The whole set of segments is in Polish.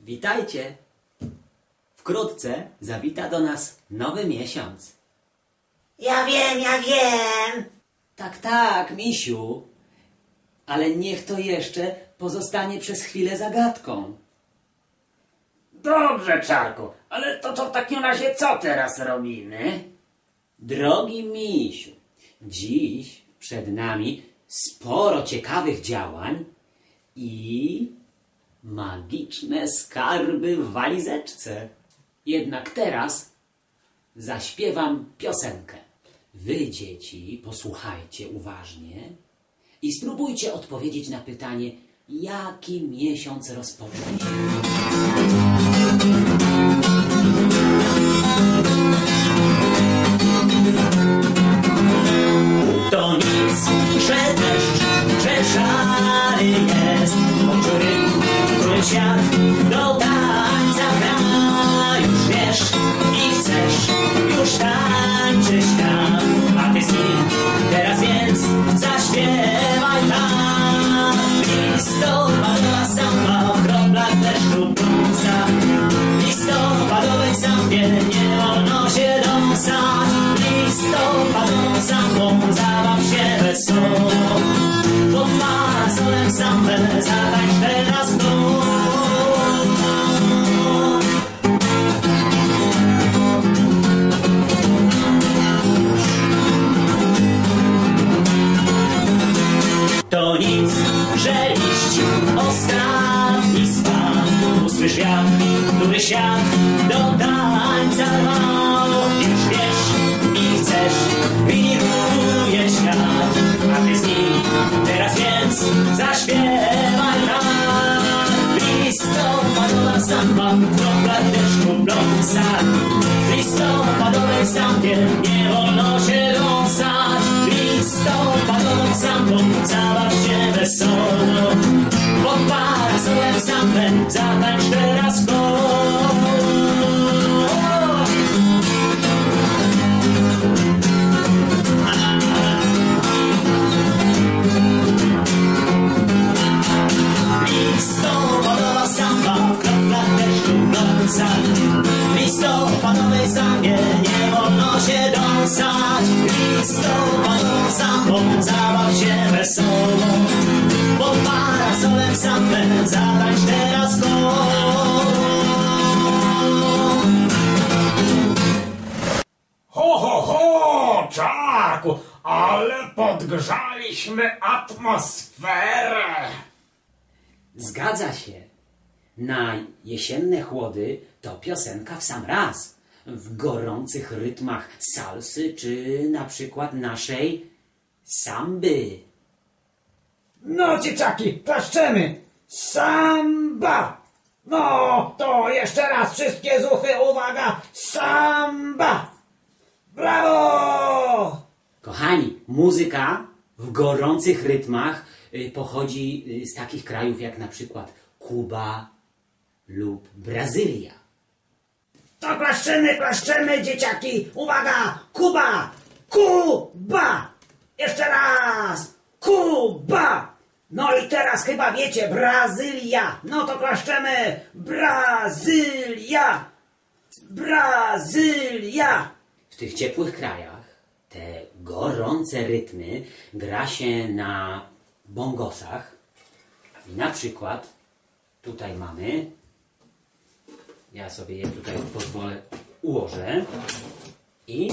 Witajcie! Wkrótce zawita do nas nowy miesiąc. Ja wiem, ja wiem. Tak, tak, misiu. Ale niech to jeszcze pozostanie przez chwilę zagadką. Dobrze, Czarku, ale to, to w takim razie co teraz robimy? Drogi misiu, dziś przed nami sporo ciekawych działań i magiczne skarby w walizeczce. Jednak teraz zaśpiewam piosenkę. Wy, dzieci, posłuchajcie uważnie i spróbujcie odpowiedzieć na pytanie, jaki miesiąc rozpocznie że deszcz, że szary jest. Poczury, który świat do tańca gra Już wiesz i chcesz, już tańczy świat A ty z nim teraz więc zaśpiewaj To nic, że liść ostatni spadł. Usłysz wiatr, który świat do tańca rwał Już wiesz i chcesz, wiruje świat. A ty z nim teraz więc zaśpiewaj nam Listopadowa samba, kropla deszczu bląsa W listopadowej sambie nie wolno się zabaw się wesoło Pod parasolem sambę zatańcz teraz koło listopadowej sambie nie wolno się dąsać Listopadową sambą zabaw się wesoło Pod parasolem sambę zatańcz teraz koło Ho, ho, ho, Czarku, ale podgrzaliśmy atmosferę. Zgadza się. Na jesienne chłody to piosenka w sam raz. W gorących rytmach salsy czy na przykład naszej samby. No, dzieciaki, klaszczemy! Samba! No, to jeszcze raz wszystkie zuchy, uwaga! Samba! Brawo! Kochani, muzyka w gorących rytmach y, pochodzi y, z takich krajów jak na przykład Kuba lub Brazylia. To klaszczemy, klaszczemy, dzieciaki! Uwaga! Kuba! Kuba! Jeszcze raz! Kuba! No i teraz chyba wiecie, Brazylia! No to klaszczemy! Brazylia! Brazylia! W tych ciepłych krajach te gorące rytmy gra się na bongosach. I na przykład tutaj mamy, ja sobie je tutaj pozwolę ułożę i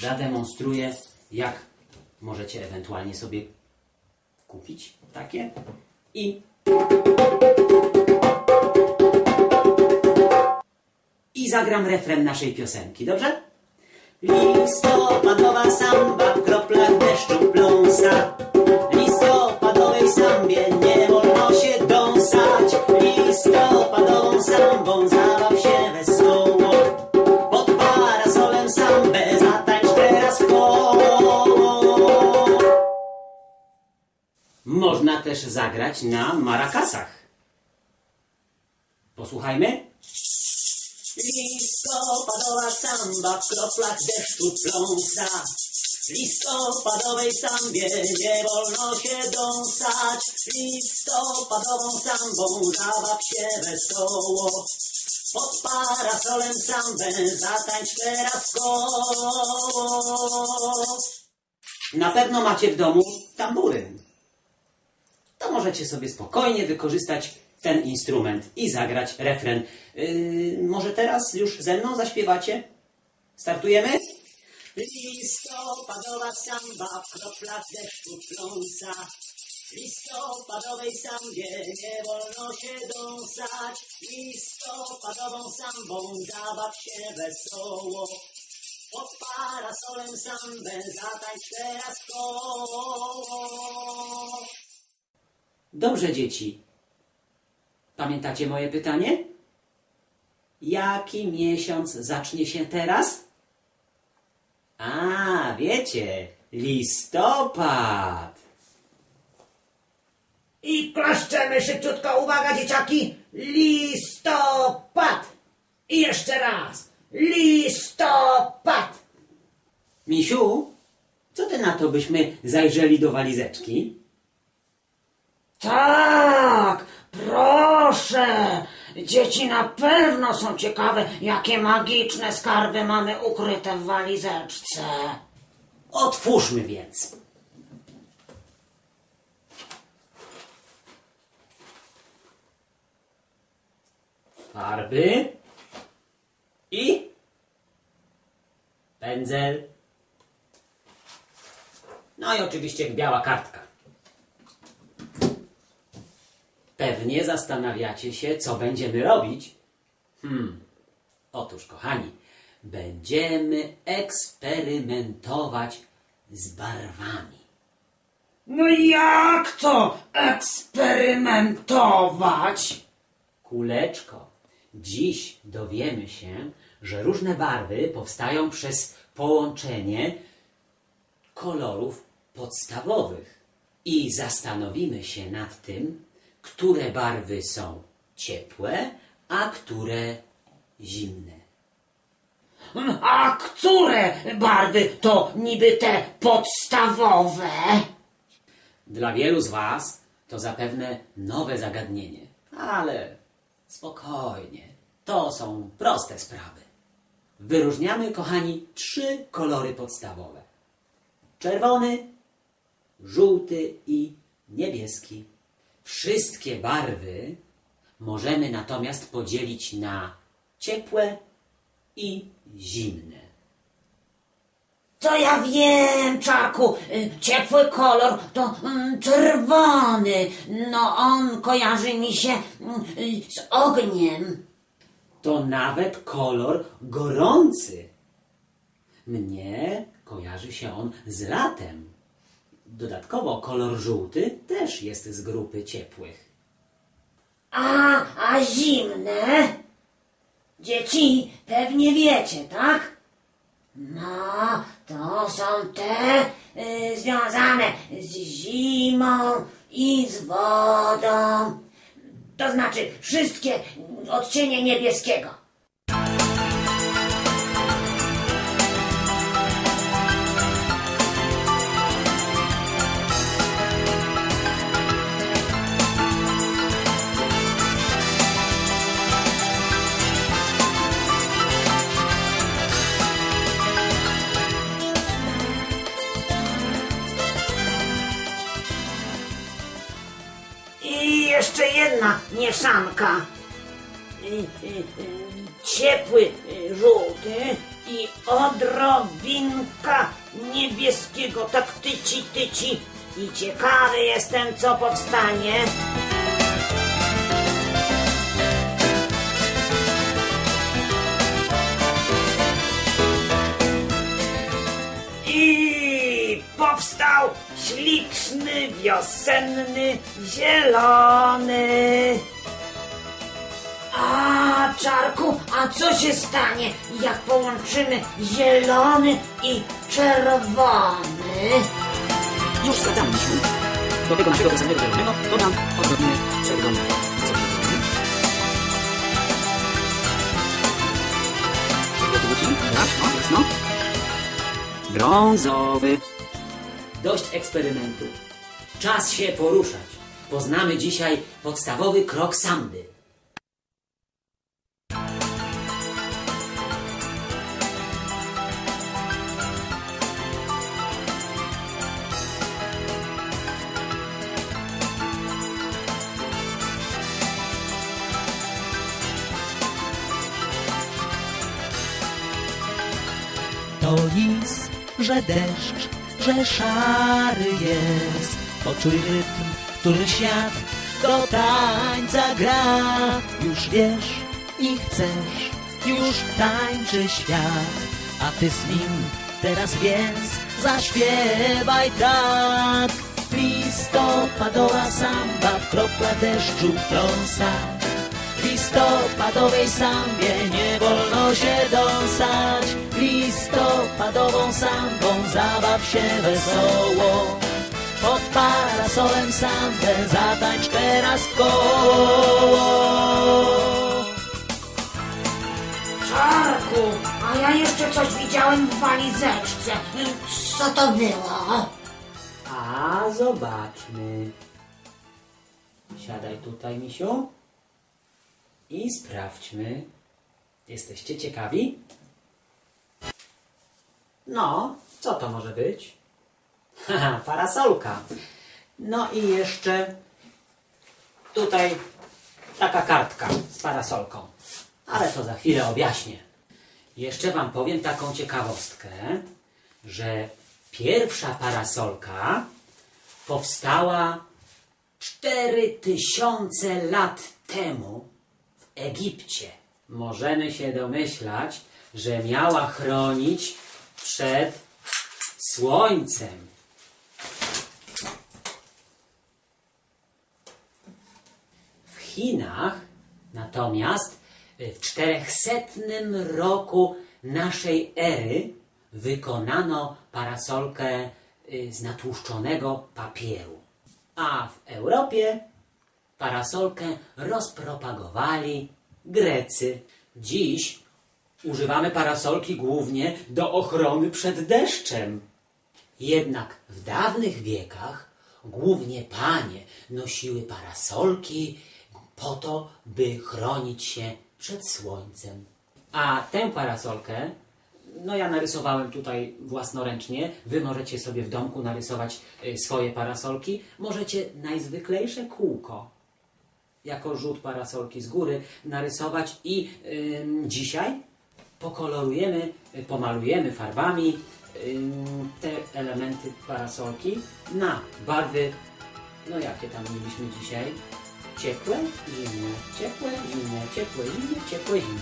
zademonstruję, jak możecie ewentualnie sobie kupić takie i i zagram refren naszej piosenki, dobrze? Listopadowa samba w kroplach deszczu Zagrać na marakasach Posłuchajmy. Listopadowa samba w kroplach deszczu pląsa. Listopadowej sambie nie wolno się dąsać. Listopadową sambą zabaw się wesoło. Pod parasolem sambę zatańcz teraz koło. Na pewno macie w domu tamburyn. Możecie sobie spokojnie wykorzystać ten instrument i zagrać refren. Yy, może teraz już ze mną zaśpiewacie? Startujemy? Listopadowa samba deszczu pląsa. Listopadowej sambie nie wolno się dąsać. Listopadową sambą zabaw się wesoło. Pod parasolem sambę zatańcz teraz koło. Dobrze, dzieci. Pamiętacie moje pytanie? Jaki miesiąc zacznie się teraz? A, wiecie, listopad. I klaszczemy szybciutko, uwaga dzieciaki, listopad. I jeszcze raz, listopad. Misiu, co ty na to, byśmy zajrzeli do walizeczki? Tak, proszę. Dzieci na pewno są ciekawe, jakie magiczne skarby mamy ukryte w walizeczce. Otwórzmy więc. Farby i pędzel. No i oczywiście biała kartka. Pewnie zastanawiacie się, co będziemy robić. Hmm. Otóż, kochani, będziemy eksperymentować z barwami. No jak to eksperymentować? Kuleczko, dziś dowiemy się, że różne barwy powstają przez połączenie kolorów podstawowych i zastanowimy się nad tym, które barwy są ciepłe, a które zimne. A które barwy to niby te podstawowe? Dla wielu z Was to zapewne nowe zagadnienie, ale spokojnie, to są proste sprawy. Wyróżniamy, kochani, trzy kolory podstawowe: czerwony, żółty i niebieski. Wszystkie barwy możemy natomiast podzielić na ciepłe i zimne. To ja wiem, Czarku. Y, Ciepły kolor to mm, czerwony. No on kojarzy mi się mm, y, z ogniem. to nawet kolor gorący. Mnie kojarzy się on z latem. Dodatkowo kolor żółty też jest z grupy ciepłych. A, a zimne? Dzieci, pewnie wiecie, tak? No, to są te y, związane z zimą i z wodą. To znaczy wszystkie odcienie niebieskiego. Y, Ciepły y, żółty i odrobinka niebieskiego, tak tyci, tyci. I ciekawy jestem, co powstanie. I powstał śliczny, wiosenny, zielony. A, czarku, a co się stanie, jak połączymy zielony i czerwony? Już zadaliśmy. Do tego naszego piosennego zielonego dodam odrobinę czerwony. Tak, no, jasno. Brązowy. Dość eksperymentu. Czas się poruszać. Poznamy dzisiaj podstawowy krok samby. Że deszcz, że szary jest. Poczuj rytm, który świat do tańca gra. Już wiesz i chcesz, już tańczy świat, a ty z nim teraz więc zaśpiewaj tak. Listopadowa samba w kroplach deszczu pląsa. W listopadowej sambie nie wolno się dąsać Listopadową sambą zabaw się wesoło Pod parasolem sambę zatańcz teraz w koło Czarku, a ja jeszcze coś widziałem w walizeczce. Co to było? A zobaczmy. Siadaj tutaj, misiu. I sprawdźmy. Jesteście ciekawi? No, co to może być? Haha, parasolka. No i jeszcze tutaj taka kartka z parasolką. Ale to za chwilę objaśnię. Jeszcze Wam powiem taką ciekawostkę, że pierwsza parasolka powstała 4000 lat temu Egipcie. Możemy się domyślać, że miała chronić przed słońcem. W Chinach natomiast w 400 roku naszej ery wykonano parasolkę y, z natłuszczonego papieru. A w Europie parasolkę rozpropagowali Grecy. Dziś używamy parasolki głównie do ochrony przed deszczem. Jednak w dawnych wiekach głównie panie nosiły parasolki po to, by chronić się przed słońcem. A tę parasolkę, no ja narysowałem tutaj własnoręcznie. Wy możecie sobie w domku narysować y, swoje parasolki. Możecie najzwyklejsze kółko jako rzut parasolki z góry narysować i ym, dzisiaj pokolorujemy, y, pomalujemy farbami ym, te elementy parasolki na barwy, no jakie tam mieliśmy dzisiaj? Ciepłe, zimne, ciepłe, zimne, ciepłe, zimne, ciepłe, zimne.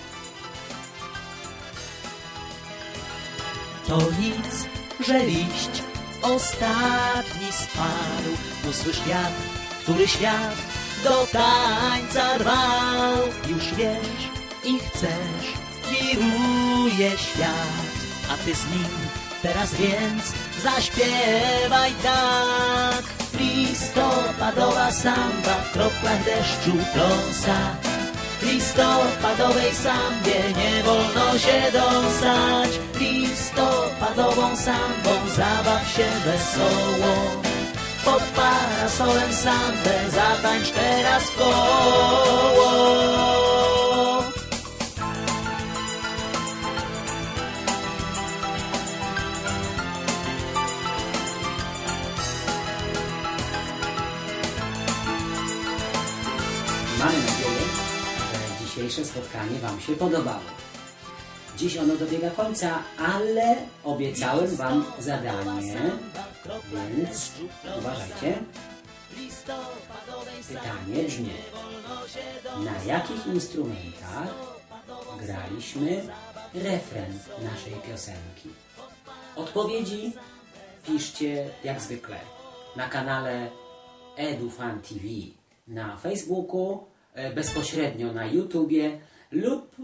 To nic, że liść ostatni spadł. Usłysz wiatr, który świat do tańca rwał. Już wiesz i chcesz, wiruje świat, a ty z nim teraz więc zaśpiewaj tak. Listopadowa samba w kroplach deszczu pląsa. Listopadowej sambie nie wolno się dąsać Listopadową sambą zabaw się wesoło Pod parasolem sambę zatańcz teraz koło. Mamy nadzieję, że dzisiejsze spotkanie Wam się podobało. Dziś ono dobiega końca, ale obiecałem Wam zadanie, więc uważajcie. Pytanie brzmi, na jakich instrumentach graliśmy refren naszej piosenki? Odpowiedzi piszcie jak zwykle na kanale EduFan TV na Facebooku, e, bezpośrednio na YouTubie lub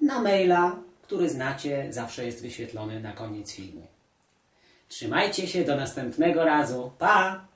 na maila, który znacie, zawsze jest wyświetlony na koniec filmu. Trzymajcie się, do następnego razu. Pa!